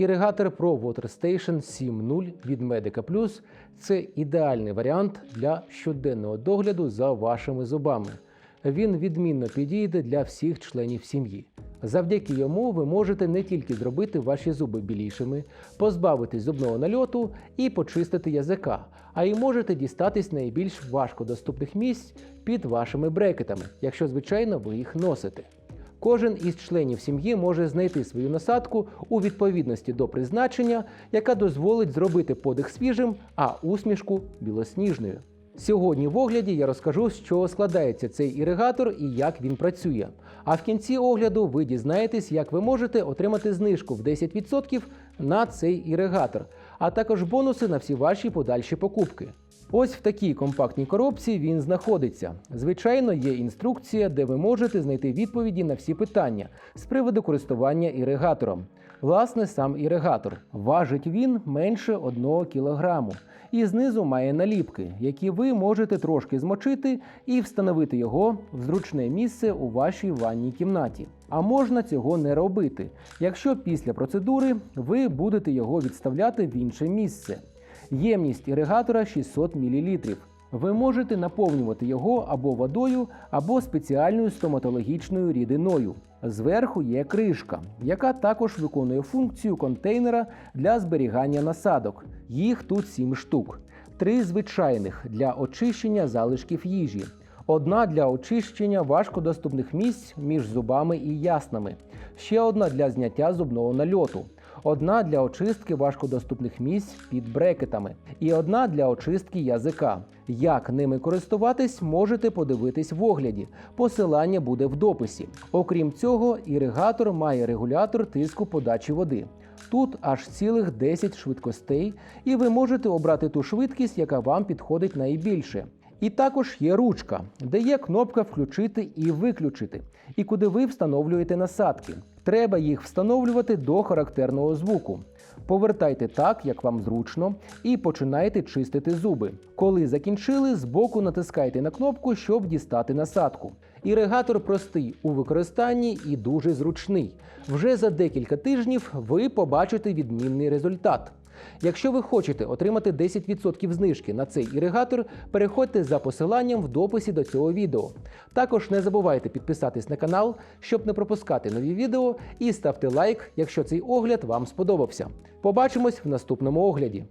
Іригатор Pro Water Station 7.0 від Medica Plus – це ідеальний варіант для щоденного догляду за вашими зубами. Він відмінно підійде для всіх членів сім'ї. Завдяки йому ви можете не тільки зробити ваші зуби білішими, позбавитись зубного нальоту і почистити язика, а й можете дістатись найбільш важкодоступних місць під вашими брекетами, якщо, звичайно, ви їх носите. Кожен із членів сім'ї може знайти свою насадку у відповідності до призначення, яка дозволить зробити подих свіжим, а усмішку білосніжною. Сьогодні в огляді я розкажу, з чого складається цей іригатор і як він працює. А в кінці огляду ви дізнаєтесь, як ви можете отримати знижку в 10% на цей іригатор, а також бонуси на всі ваші подальші покупки. Ось в такій компактній коробці він знаходиться. Звичайно, є інструкція, де ви можете знайти відповіді на всі питання з приводу користування іригатором. Власне, сам іригатор. Важить він менше 1 кілограму. І знизу має наліпки, які ви можете трошки змочити і встановити його в зручне місце у вашій ванній кімнаті. А можна цього не робити, якщо після процедури ви будете його відставляти в інше місце. Ємність іригатора 600 мл. Ви можете наповнювати його або водою, або спеціальною стоматологічною рідиною. Зверху є кришка, яка також виконує функцію контейнера для зберігання насадок. Їх тут 7 штук. Три звичайних для очищення залишків їжі. Одна для очищення важкодоступних місць між зубами і яснами. Ще одна для зняття зубного нальоту одна для очистки важкодоступних місць під брекетами і одна для очистки язика. Як ними користуватись, можете подивитись в огляді. Посилання буде в дописі. Окрім цього, іригатор має регулятор тиску подачі води. Тут аж цілих 10 швидкостей, і ви можете обрати ту швидкість, яка вам підходить найбільше. І також є ручка, де є кнопка включити і виключити, і куди ви встановлюєте насадки. Треба їх встановлювати до характерного звуку. Повертайте так, як вам зручно, і починайте чистити зуби. Коли закінчили, збоку натискайте на кнопку, щоб дістати насадку. Іригатор простий у використанні і дуже зручний. Вже за декілька тижнів ви побачите відмінний результат. Якщо ви хочете отримати 10% знижки на цей іригатор, переходьте за посиланням в дописі до цього відео. Також не забувайте підписатись на канал, щоб не пропускати нові відео, і ставте лайк, якщо цей огляд вам сподобався. Побачимось в наступному огляді.